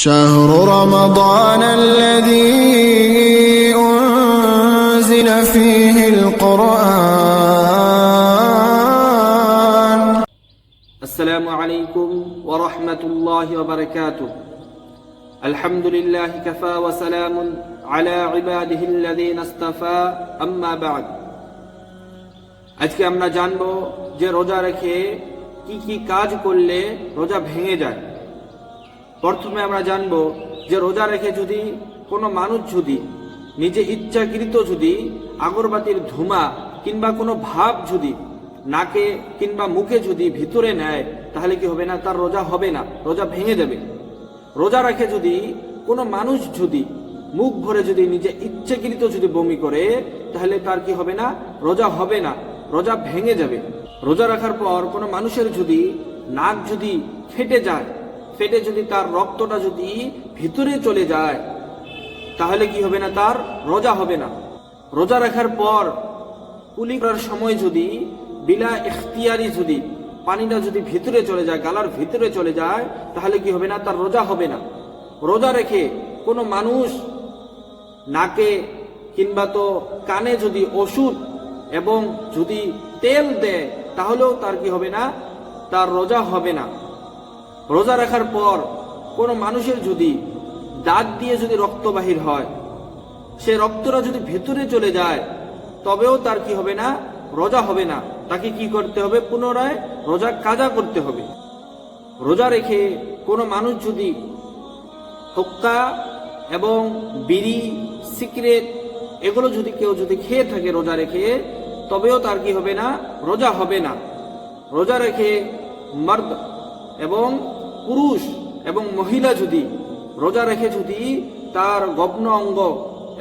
شهر رمضان الذي أنزل فيه القرآن السلام عليكم ورحمة الله وبركاته الحمد لله كفى وسلام على عباده الذين اصطفى أما بعد আজকে আমরা জানব যে রোজা রেখে কি কি কাজ করলে রোজা ভেঙে যায় প্রথমে আমরা জানব যে রোজা রেখে যদি কোনো মানুষ যদি নিজে ইচ্ছাকৃত যদি আগরবাতির ধুমা কিংবা কোনো ভাব যদি নাকে কিংবা মুখে যদি ভিতরে নেয়, তাহলে কি হবে না? তার রোজা হবে না। রোজা ভেঙে যাবে রোজা রেখে যদি কোনো মানুষ যদি মুখ ভরে যদি নিজে ইচ্ছাকৃত যদি বমি করে, তাহলে তার কি হবে না? রোজা হবে না। রোজা ভেঙে যাবে। রোজা রাখার পর কোনো মানুষের যদি নাক যদি ফেটে যায় ফেটে যদি তার রক্তটা যদি ভিতরে চলে যায়, তাহলে কি হবে না তার? রোজা হবে না। রোজা রাখার পর কুলি করার সময় যদি, বিলা এখতিয়ারি যদি, পানিটা যদি ভিতরে চলে যায়, গালার ভিতরে চলে যায়, তাহলে কি হবে না তার? রোজা হবে না। রোজা রেখে কোনো মানুষ নাকে কিংবা তো কানে যদি ওষুধ এবং যদি তেল দেয়, তাহলেও তার কি হবে না? তার রোজা হবে না। রোজা রাখার পর কোনো মানুষের যদি দাঁত দিয়ে যদি রক্ত বাহির হয়, সে রক্তটা যদি ভেতরে চলে যায়, তবেও তার কি হবে না? রোজা হবে না। তাকে কি করতে হবে? পুনরায় রোজা কাজা করতে হবে। রোজা রেখে কোনো মানুষ যদি হুক্কা এবং বিড়ি, সিগারেট এগুলো যদি কেউ যদি খেয়ে থাকে রোজা রেখে, তবেও তার কি হবে না? রোজা হবে না। রোজা রেখে মর্দ এবং পুরুষ এবং মহিলা যদি রোজা রেখে যদি তার গগ্ন অঙ্গ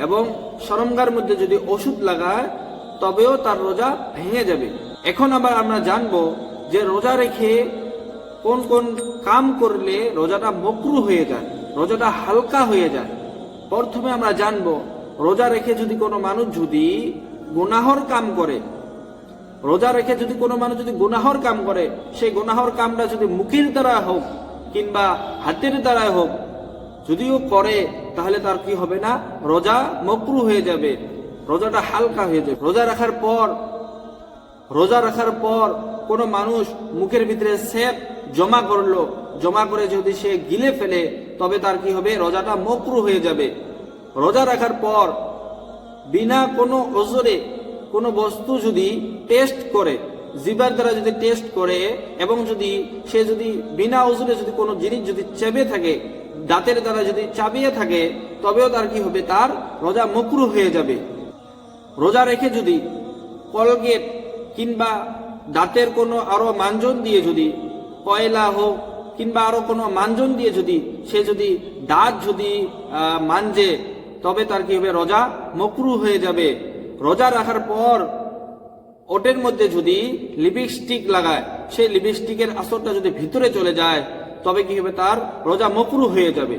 এবং সরঙ্গার মধ্যে যদি ওষুধ লাগায়, তবেও তার রোজা ভেঙে যাবে। এখন আবার আমরা জানব যে রোজা রেখে কোন কোন কাম করলে রোজাটা মকরু হয়ে যায়, রোজাটা হালকা হয়ে যায়। প্রথমে আমরা জানব, রোজা রেখে যদি কোনো মানুষ যদি গুনাহর কাম করে, রোজা রেখে যদি কোনো মানুষ যদি গুনাহর কাম করে, সেই গুনাহর কামটা যদি মুখের দ্বারা হোক কিংবা হাতের দ্বারা হোক, যদিও করে তাহলে তার কি হবে না? রোজা মকরু হয়ে যাবে। রোজাটা হালকা হয়ে যাবে। রোজা রাখার পর, রোজা রাখার পর কোনো মানুষ মুখের ভিতরে সেপ জমা করল, জমা করে যদি সে গিলে ফেলে, তবে তার কি হবে? রোজাটা মকরু হয়ে যাবে। রোজা রাখার পর বিনা কোনো ওজরে কোনো বস্তু যদি টেস্ট করে জিবার দ্বারা যদি টেস্ট করে এবং যদি সে যদি বিনা ওজরে যদি কোনো জিনিস যদি চেপে থাকে, দাঁতের দ্বারা যদি চাবিয়ে থাকে, তবেও তার কি হবে? তার রোজা মকরু হয়ে যাবে। রোজা রেখে যদি কলগেট কিংবা দাঁতের কোনো আরও মাঞ্জন দিয়ে যদি কয়লা হোক কিংবা আরও কোনো মাঞ্জন দিয়ে যদি সে যদি দাঁত যদি মানজে, তবে তার কি হবে? রোজা মকরু হয়ে যাবে। রোজা রাখার পর ওটের মধ্যে যদি লিপস্টিক লাগায়, সেই লিপস্টিকের আসরটা যদি ভিতরে চলে যায়, তবে কি হবে তার? রোজা মকরু হয়ে যাবে।